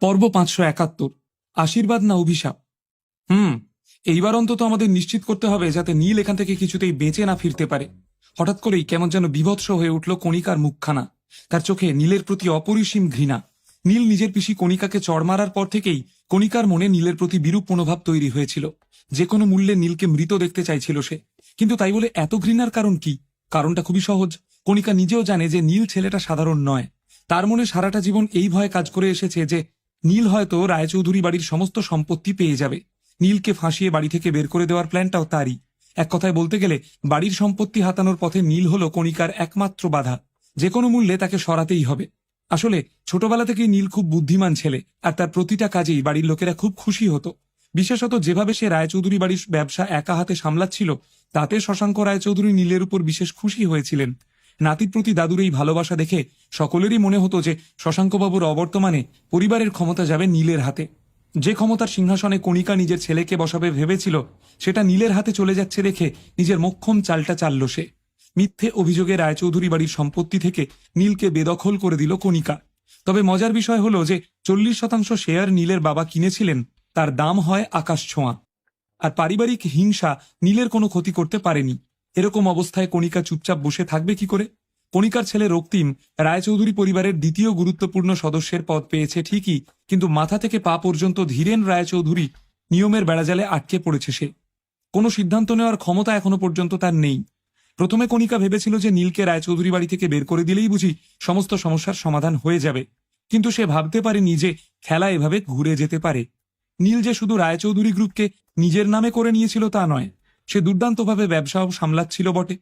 পর্ব পাঁচশো একাত্তর। আশীর্বাদ না অভিশাপ? হুম, এইবার অন্তত আমাদের নিশ্চিত করতে হবে যাতে নীল এখান থেকে কিছুতেই বেঁচে না ফিরতে পারে। হঠাৎ করেই কেমন যেন বিভৎস হয়ে উঠল কণিকার মুখখানা। তার চোখে নীলের প্রতি অপরিসীম ঘৃণা। নীল নিজের পিসি কণিকাকে চড় মারার পর থেকেই কণিকার মনে নীলের প্রতি বিরূপ মনোভাব তৈরি হয়েছিল। যে কোনো মূল্যে নীলকে মৃত দেখতে চাইছিল সে। কিন্তু তাই বলে এত ঘৃণার কারণ কি? কারণটা খুবই সহজ। কণিকা নিজেও জানে যে নীল ছেলেটা সাধারণ নয়। তার মনে সারাটা জীবন এই ভয়ে কাজ করে এসেছে যে নীল হয়তো রায়চৌধুরী বাড়ির সমস্ত সম্পত্তি পেয়ে যাবে। নীলকে ফাঁসিয়ে বাড়ি থেকে বের করে দেওয়ার প্ল্যানটাও তারই। এক কথায় বলতে গেলে, বাড়ির সম্পত্তি হাতানোর পথে নীল হলো কণিকার একমাত্র বাধা। যে কোনো মূল্যে তাকে সরাতেই হবে। আসলে, ছোটবেলা থেকেই নীল খুব বুদ্ধিমান ছেলে, আর তার প্রতিটা কাজেই বাড়ির লোকেরা খুব খুশি হতো। বিশেষত যেভাবে সে রায়চৌধুরী বাড়ির ব্যবসা একা হাতে সামলাচ্ছিল, তাতে শশাঙ্ক রায়চৌধুরী নীলের উপর বিশেষ খুশি হয়েছিলেন। নাতির প্রতি দাদুর এই ভালোবাসা দেখে সকলেরই মনে হতো যে শশাঙ্কবাবুর অবর্তমানে পরিবারের ক্ষমতা যাবে নীলের হাতে। যে ক্ষমতার সিংহাসনে কণিকা নিজের ছেলেকে বসাবে ভেবেছিল, সেটা নীলের হাতে চলে যাচ্ছে দেখে নিজের মক্ষম চালটা চালল সে। মিথ্যে অভিযোগে রায়চৌধুরী বাড়ির সম্পত্তি থেকে নীলকে বেদখল করে দিল কণিকা। তবে মজার বিষয় হলো যে চল্লিশ শতাংশ শেয়ার নীলের বাবা কিনেছিলেন, তার দাম হয় আকাশ ছোঁয়া। আর পারিবারিক হিংসা নীলের কোনো ক্ষতি করতে পারেনি। এরকম অবস্থায় কণিকা চুপচাপ বসে থাকবে কি করে? কণিকার ছেলে রক্তিম রায়চৌধুরী পরিবারের দ্বিতীয় গুরুত্বপূর্ণ সদস্যের পদ পেয়েছে ঠিকই, কিন্তু মাথা থেকে পা পর্যন্ত ধীরেন রায়চৌধুরী নিয়মের বেড়াজালে আটকে পড়েছে সে। কোনো সিদ্ধান্ত নেওয়ার ক্ষমতা এখনও পর্যন্ত তার নেই। প্রথমে কণিকা ভেবেছিল যে নীলকে রায়চৌধুরী বাড়ি থেকে বের করে দিলেই বুঝি সমস্ত সমস্যার সমাধান হয়ে যাবে, কিন্তু সে ভাবতে পারেনি যে খেলা এভাবে ঘুরে যেতে পারে। নীল যে শুধু রায়চৌধুরী গ্রুপকে নিজের নামে করে নিয়েছিল তা নয় সে দুর্দান্তভাবে ব্যবসাও সামলাচ্ছিল বটে।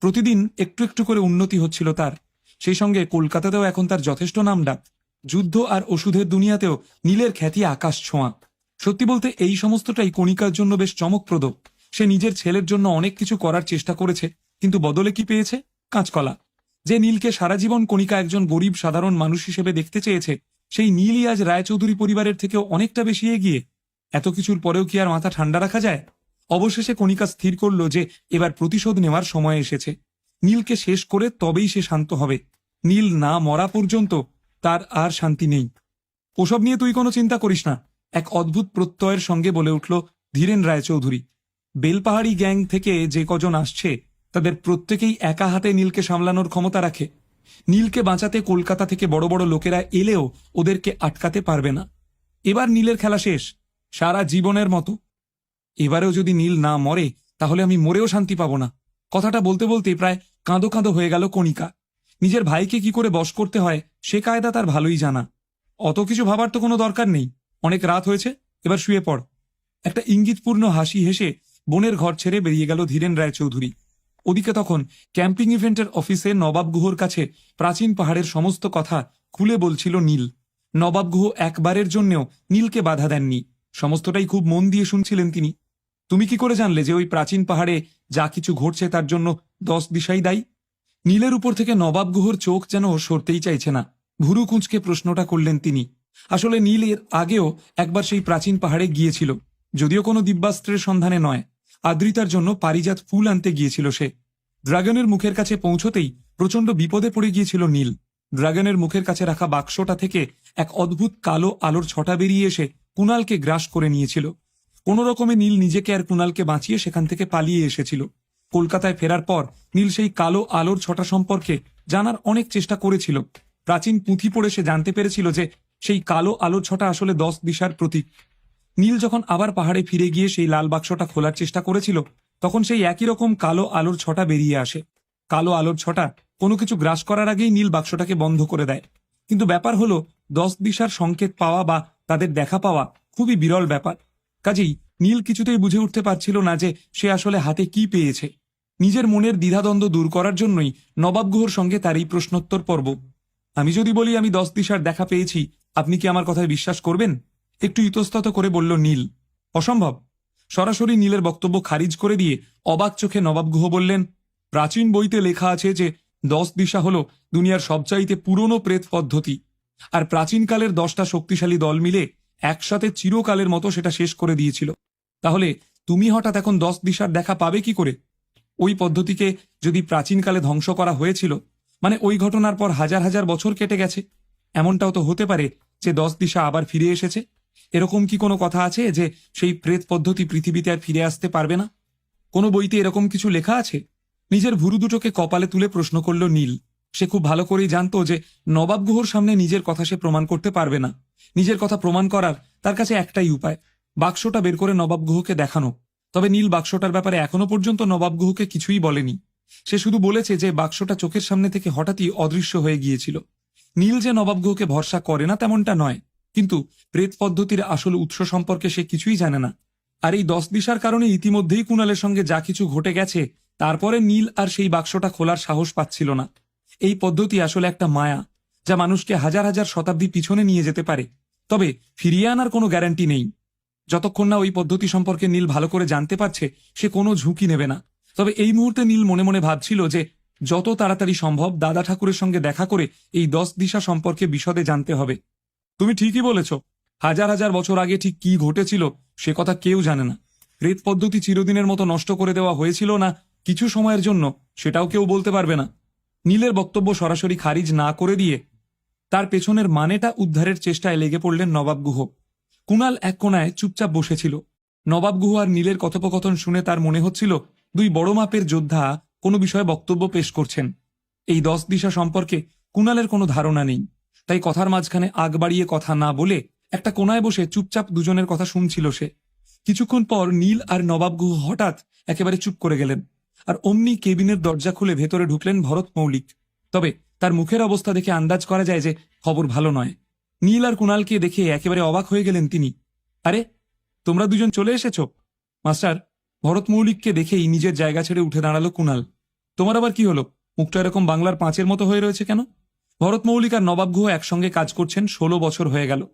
প্রতিদিন একটু একটু করে উন্নতি হচ্ছিল তার। সেই সঙ্গে কলকাতাতেও এখন তার যথেষ্ট নাম ডাক। যুদ্ধ আর ওষুধের দুনিয়াতেও নীলের খ্যাতি আকাশ ছোঁয়া। সত্যি বলতে এই সমস্তটাই কণিকার জন্য বেশ চমকপ্রদ। সে নিজের ছেলের জন্য অনেক কিছু করার চেষ্টা করেছে, কিন্তু বদলে কি পেয়েছে? কাঁচকলা। যে নীলকে সারা জীবন কণিকা একজন গরিব সাধারণ মানুষ হিসেবে দেখতে চেয়েছে, সেই নীলই আজ রায়চৌধুরী পরিবারের থেকেও অনেকটা বেশি এগিয়ে। এত কিছুর পরেও কি আর মাথা ঠান্ডা রাখা যায়? অবশেষে কণিকা স্থির করল যে এবার প্রতিশোধ নেওয়ার সময় এসেছে। নীলকে শেষ করে তবেই সে শান্ত হবে। নীল না মরা পর্যন্ত তার আর শান্তি নেই। ওসব নিয়ে তুই কোনো চিন্তা করিস না। এক অদ্ভুত প্রত্যয়ের সঙ্গে বলে উঠল, ধীরেন রায়চৌধুরী, বেলপাহাড়ি গ্যাং থেকে যে কজন আসছে, তাদের প্রত্যেকেই একা হাতে নীলকে সামলানোর ক্ষমতা রাখে। নীলকে বাঁচাতে কলকাতা থেকে বড় বড় লোকেরা এলেও ওদেরকে আটকাতে পারবে না। এবার নীলের খেলা শেষ, সারা জীবনের মতো। এবারেও যদি নীল না মরে, তাহলে আমি মরেও শান্তি পাবো না। কথাটা বলতে বলতে প্রায় কাঁদো কাঁদো হয়ে গেল কণিকা। নিজের ভাইকে কি করে বশ করতে হয়, সে কায়দা তার ভালোই জানা। অত কিছু ভাবার তো কোনো দরকার নেই। অনেক রাত হয়েছে, এবার শুয়ে পড়। একটা ইঙ্গিতপূর্ণ হাসি হেসে বোনের ঘর ছেড়ে বেরিয়ে গেল ধীরেন রায়চৌধুরী। ওদিকে তখন ক্যাম্পিং ইভেন্টের অফিসে নবাব গুহর কাছে প্রাচীন পাহাড়ের সমস্ত কথা খুলে বলছিল নীল। নবাব গুহ একবারের জন্যেও নীলকে বাধা দেননি। সমস্তটাই খুব মন দিয়ে শুনছিলেন তিনি। তুমি কি করে জানলে যে ওই প্রাচীন পাহাড়ে যা কিছু ঘটছে তার জন্য দশ দিশাই দায়ী? নীলের উপর থেকে নবাব গুহর চোখ যেন সরতেই চাইছে না। ভুরু কুঁচকে প্রশ্নটা করলেন তিনি। আসলে নীল এর আগেও একবার সেই প্রাচীন পাহাড়ে গিয়েছিল, যদিও কোনো দিব্যাস্ত্রের সন্ধানে নয়। আদ্রিতার জন্য পারিজাত ফুল আনতে গিয়েছিল সে। ড্রাগনের মুখের কাছে পৌঁছতেই প্রচণ্ড বিপদে পড়ে গিয়েছিল নীল। ড্রাগনের মুখের কাছে রাখা বাক্সটা থেকে এক অদ্ভুত কালো আলোর ছটা বেরিয়ে এসে কুণালকে গ্রাস করে নিয়েছিল। কোন রকমে নীল নিজেকে আর কুণালকে বাঁচিয়ে সেখান থেকে পালিয়ে এসেছিল। কলকাতায় ফেরার পর নীল সেই কালো আলোর ছটা সম্পর্কে জানার অনেক চেষ্টা করেছিল। প্রাচীন পুঁথি পড়ে সে জানতে পেরেছিল যে সেই কালো আলোর ছটা আসলে দশ দিশার প্রতীক। নীল যখন আবার পাহাড়ে ফিরে গিয়ে সেই লাল বাক্সটা খোলার চেষ্টা করেছিল, তখন সেই একই রকম কালো আলোর ছটা বেরিয়ে আসে। কালো আলোর ছটা কোনো কিছু গ্রাস করার আগেই নীল বাক্সটাকে বন্ধ করে দেয়। কিন্তু ব্যাপার হলো, দশ দিশার সংকেত পাওয়া বা তাদের দেখা পাওয়া খুবই বিরল ব্যাপার। কাজেই নীল কিছুতেই বুঝে উঠতে পারছিল না যে সে আসলে হাতে কি পেয়েছে। নিজের মনের দ্বিধাদ্বন্দ্ব দূর করার জন্যই নবাব গুহর সঙ্গে তার এই প্রশ্নোত্তর পর্ব। আমি যদি বলি আমি দশ দিশার দেখা পেয়েছি, আপনি কি আমার কথায় বিশ্বাস করবেন? একটু ইতস্তত করে বলল নীল, অসম্ভব। সরাসরি নীলের বক্তব্য খারিজ করে দিয়ে অবাক চোখে নবাব গুহ বললেন, প্রাচীন বইতে লেখা আছে যে দশ দিশা হল দুনিয়ার সবচাইতে পুরনো প্রেত পদ্ধতি, আর প্রাচীনকালের দশটা শক্তিশালী দল মিলে একসাথে চিরকালের মতো সেটা শেষ করে দিয়েছিল। তাহলে তুমি হঠাৎ এখন দশ দিশার দেখা পাবে কি করে? ওই পদ্ধতিকে যদি প্রাচীনকালে ধ্বংস করা হয়েছিল মানে ওই ঘটনার পর হাজার হাজার বছর কেটে গেছে। এমনটাও তো হতে পারে যে দশ দিশা আবার ফিরে এসেছে। এরকম কি কোনো কথা আছে যে সেই প্রেত পদ্ধতি পৃথিবীতে আর ফিরে আসতে পারবে না? কোনো বইতে এরকম কিছু লেখা আছে? নিজের ভুরু দুটোকে কপালে তুলে প্রশ্ন করল নীল। সে খুব ভালো করেই জানতো যে নবাব গুহর সামনে নিজের কথা সে প্রমাণ করতে পারবে না। নিজের কথা প্রমাণ করার তার কাছে একটাই উপায়, বাক্সটা বের করে নবাব গুহকে দেখানো। তবে নীল বাক্সটার ব্যাপারে এখনও পর্যন্ত নবাব গুহকে কিছুই বলেনি। সে শুধু বলেছে যে বাক্সটা চোখের সামনে থেকে হঠাৎই অদৃশ্য হয়ে গিয়েছিল। নীল যে নবাব গুহকে ভরসা করে না তেমনটা নয়, কিন্তু প্রেত পদ্ধতির আসল উৎস সম্পর্কে সে কিছুই জানে না। আর এই দশ দিশার কারণে ইতিমধ্যেই কুণালের সঙ্গে যা কিছু ঘটে গেছে, তারপরে নীল আর সেই বাক্সটা খোলার সাহস পাচ্ছিল না। এই পদ্ধতি আসলে একটা মায়া, যা মানুষকে হাজার হাজার শতাব্দী পিছনে নিয়ে যেতে পারে। তবে ফিরিয়ে আনার কোনো গ্যারান্টি নেই। যতক্ষণ না ওই পদ্ধতি সম্পর্কে নীল ভালো করে জানতে পারছে, সে কোনো ঝুঁকি নেবে না। তবে এই মুহূর্তে নীল মনে মনে ভাবছিল যে, যত তাড়াতাড়ি সম্ভব দাদা ঠাকুরের সঙ্গে দেখা করে এই দশ দিশা সম্পর্কে বিশদে জানতে হবে। তুমি ঠিকই বলেছ, হাজার হাজার বছর আগে ঠিক কি ঘটেছিল সে কথা কেউ জানে না। প্রেত পদ্ধতি চিরদিনের মতো নষ্ট করে দেওয়া হয়েছিল না কিছু সময়ের জন্য, সেটাও কেউ বলতে পারবে না। নীলের বক্তব্য সরাসরি খারিজ না করে দিয়ে তার পেছনের মানেটা উদ্ধারের চেষ্টায় লেগে পড়লেন নবাব গুহ। কুণাল এক কোনায় চুপচাপ বসেছিল। নবাব গুহ আর নীলের কথোপকথন শুনে তার মনে হচ্ছিল, দুই বড় মাপের যোদ্ধা কোনো বিষয়ে বক্তব্য পেশ করছেন। এই দশ দিশা সম্পর্কে কুণালের কোনো ধারণা নেই। তাই কথার মাঝখানে আগ বাড়িয়ে কথা না বলে একটা কোনায় বসে চুপচাপ দুজনের কথা শুনছিল সে। কিছুক্ষণ পর নীল আর নবাব গুহ হঠাৎ একেবারে চুপ করে গেলেন। আর অমনি কেবিনের দরজা খুলে ভেতরে ঢুকলেন ভরত মৌলিক। তবে তার মুখের অবস্থা দেখে আন্দাজ করা যায় যে খবর ভালো নয়। নীল আর কুণালকে দেখে একেবারে অবাক হয়ে গেলেন তিনি। আরে, তোমরা দুজন চলে এসেছ? মাস্টার ভরত মৌলিককে দেখেই নিজের জায়গা ছেড়ে উঠে দাঁড়াল কুণাল। তোমার আবার কি হলো? মুখটা এরকম বাংলার পাঁচের মতো হয়ে রয়েছে কেন? ভরত মৌলিক আর নবাব গুহ একসঙ্গে কাজ করছেন, ষোলো বছর হয়ে গেল।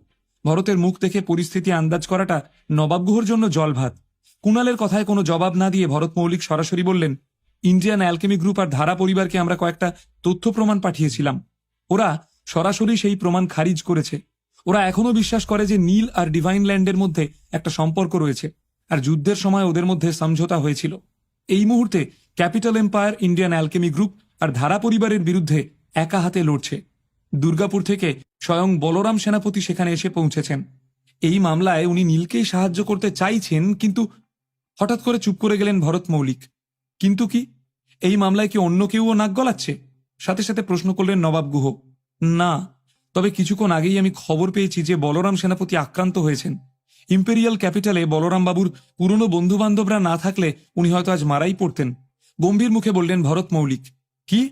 ভরতের মুখ দেখে পরিস্থিতি আন্দাজ করাটা নবাব গুহর জন্য জল ভাত কুণালের কথায় কোনো জবাব না দিয়ে ভরত মৌলিক সরাসরি বললেন ইন্ডিয়ান অ্যালকেমি গ্রুপ আর ধারা পরিবারকে আমরা কয়েকটা তথ্য প্রমাণ পাঠিয়েছিলাম। ওরা সরাসরি সেই প্রমাণ খারিজ করেছে। ওরা এখনও বিশ্বাস করে যে নীল আর ডিভাইন ল্যান্ডের মধ্যে একটা সম্পর্ক রয়েছে। আর যুদ্ধের সময় ওদের মধ্যে সমঝোতা হয়েছিল। এই মুহূর্তে capital empire Indian alchemy group আর ধারা পরিবারের বিরুদ্ধে একা হাতে লড়ছে। দুর্গাপুর থেকে স্বয়ং বলরাম সেনাপতি সেখানে এসে পৌঁছেছেন। এই মামলায় উনি নীলকেই সাহায্য করতে চাইছেন, কিন্তু হঠাৎ করে চুপ করে গেলেন ভরত মৌলিক। কিন্তু কি এই মামলায় কি অন্য কেউও নাক গলাচ্ছে? সাথে সাথে প্রশ্ন করলেন নবাব গুহ। না, তবে কিছুক্ষণ আগেই আমি খবর পেয়েছি যে বলরাম সেনাপতি আক্রান্ত হয়েছেন। ইম্পেরিয়াল ক্যাপিটালে বলরাম বাবুর পুরনো বন্ধু বান্ধবরা না থাকলে উনি হয়তো আজ মারাই পড়তেন। গম্ভীর মুখে বললেন, ভরত মৌলিক। কি?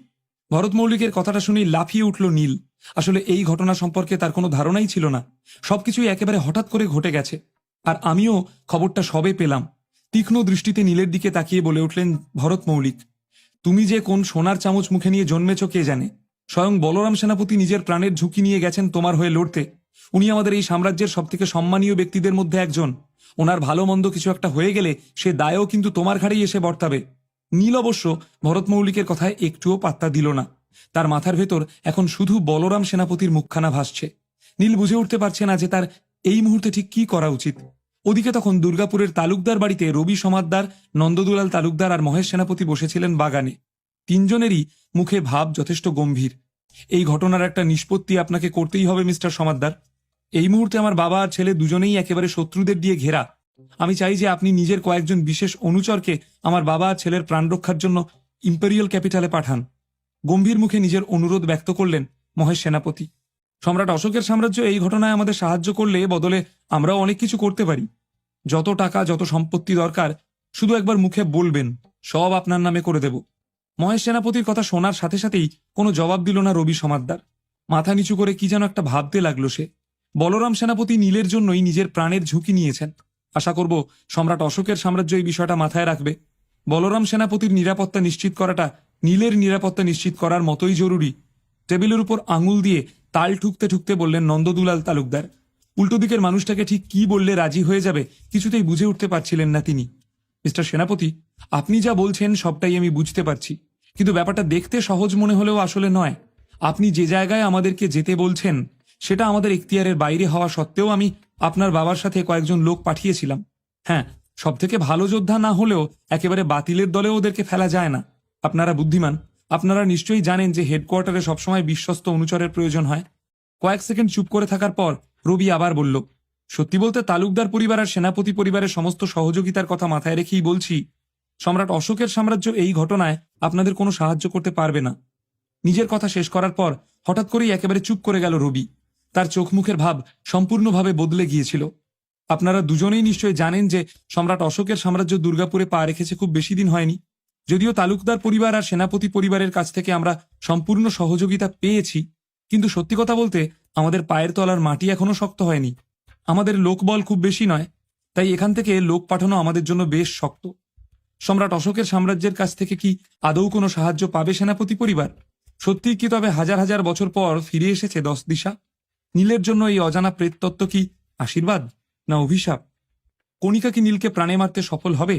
ভরত মৌলিকের কথাটা শুনেই লাফিয়ে উঠল নীল। আসলে এই ঘটনা সম্পর্কে তার কোনো ধারণাই ছিল না। সবকিছুই একেবারে হঠাৎ করে ঘটে গেছে। আর আমিও খবরটা সবে পেলাম। তীক্ষ্ণ দৃষ্টিতে নীলের দিকে তাকিয়ে বলে উঠলেন, ভরত মৌলিক, তুমি যে কোন সোনার চামচ মুখে নিয়ে জন্মেছ কে জানে? স্বয়ং বলরাম সেনাপতি নিজের প্রাণের ঝুঁকি নিয়ে গেছেন তোমার হয়ে লড়তে। উনি আমাদের এই সাম্রাজ্যের সবথেকে সম্মানীয় ব্যক্তিদের মধ্যে একজন। ওনার ভালো মন্দ কিছু একটা হয়ে গেলে সে দায়ও কিন্তু তোমার ঘাড়েই এসে বর্তাবে। নীল অবশ্য ভরত মৌলিকের কথায় একটুও পাত্তা দিল না। তার মাথার ভেতর এখন শুধু বলরাম সেনাপতির মুখখানা ভাসছে। নীল বুঝে উঠতে পারছে না যে তার এই মুহূর্তে ঠিক কি করা উচিত। ওদিকে তখন দুর্গাপুরের তালুকদার বাড়িতে রবি সমাদ্দার, নন্দদুলাল তালুকদার আর মহেশ সেনাপতি বসেছিলেন বাগানে। তিনজনেরই মুখে ভাব যথেষ্ট গম্ভীর। এই ঘটনার একটা নিষ্পত্তি আপনাকে করতেই হবে, মিস্টার সমাদ্দার। এই মুহূর্তে আমার বাবা আর ছেলে দুজনেই একেবারে শত্রুদের দিয়ে ঘেরা। আমি চাই যে আপনি নিজের কয়েকজন বিশেষ অনুচরকে আমার বাবা আর ছেলের প্রাণ রক্ষার জন্য ইম্পেরিয়াল ক্যাপিটালে পাঠান। গম্ভীর মুখে নিজের অনুরোধ ব্যক্ত করলেন মহেশ সেনাপতি। সম্রাট অশোকের সাম্রাজ্য এই ঘটনায় আমাদের সাহায্য করলে বদলে আমরাও অনেক কিছু করতে পারি। যত টাকা, যত সম্পত্তি দরকার, শুধু একবার মুখে বলবেন, সব আপনার নামে করে দেব। মহেশ সেনাপতির কথা শোনার সাথে সাথেই কোনো জবাব দিল না রবি সমাদ্দার। মাথা নিচু করে কি যেন একটা ভাবতে লাগল সে। বলরাম সেনাপতি নীলের জন্যই নিজের প্রাণের ঝুঁকি নিয়েছেন। আশা করব সম্রাট অশোকের সাম্রাজ্য এই বিষয়টা মাথায় রাখবে। বলরাম সেনাপতির নিরাপত্তা নিশ্চিত করাটা নীলের নিরাপত্তা নিশ্চিত করার মতোই জরুরি। টেবিলের উপর আঙুল দিয়ে তাল ঠুকতে ঠুকতে বললেন নন্দদুলাল তালুকদার উল্টো দিকের মানুষটাকে ঠিক কি বললে রাজি হয়ে যাবে কিছুতেই বুঝে উঠতে পারছিলেন না তিনি। মিস্টার সেনাপতি, আপনি যা বলছেন সবটাই আমি বুঝতে পারছি। কিন্তু ব্যাপারটা দেখতে সহজ মনে হলেও আসলে নয়। আপনি যে জায়গায় আমাদেরকে যেতে বলছেন, সেটা আমাদের এখতিয়ারের বাইরে হওয়া সত্ত্বেও আমি আপনার বাবার সাথে কয়েকজন লোক পাঠিয়েছিলাম। হ্যাঁ সব থেকে ভালো যোদ্ধা না হলেও একেবারে বাতিলের দলেও ওদেরকে ফেলা যায় না। আপনারা বুদ্ধিমান। আপনারা নিশ্চয়ই জানেন যে হেডকোয়ার্টারে সবসময় বিশ্বস্ত অনুচরের প্রয়োজন হয়। কয়েক সেকেন্ড চুপ করে থাকার পর রবি আবার বলল, সত্যি বলতে তালুকদার পরিবার আর সেনাপতি পরিবারের সমস্ত সহযোগিতার কথা মাথায় রেখেই বলছি, সম্রাট অশোকের সাম্রাজ্য এই ঘটনায় আপনাদের কোনো সাহায্য করতে পারবে না। নিজের কথা শেষ করার পর হঠাৎ করেই একেবারে চুপ করে গেল রবি। তার চোখ মুখের ভাব সম্পূর্ণভাবে বদলে গিয়েছিল। আপনারা দুজনেই নিশ্চয়ই জানেন যে সম্রাট অশোকের সাম্রাজ্য দুর্গাপুরে পা রেখেছে খুব বেশি দিন হয়নি। যদিও তালুকদার পরিবার আর সেনাপতি পরিবারের কাছ থেকে আমরা সম্পূর্ণ সহযোগিতা পেয়েছি, কিন্তু সত্যি কথা বলতে আমাদের পায়ের তলার মাটি এখনও শক্ত হয়নি। আমাদের লোকবল খুব বেশি নয়, তাই এখান থেকে লোক পাঠানো আমাদের জন্য বেশ শক্ত। সম্রাট অশোকের সাম্রাজ্যের কাছ থেকে কি আদৌ কোনো সাহায্য পাবে সেনাপতি পরিবার? সত্যিই কি তবে হাজার হাজার বছর পর ফিরে এসেছে দশ দিশা? নীলের জন্য এই অজানা প্রেততত্ত্ব কি আশীর্বাদ না অভিশাপ? কণিকা কি নীলকে প্রাণে মারতে সফল হবে?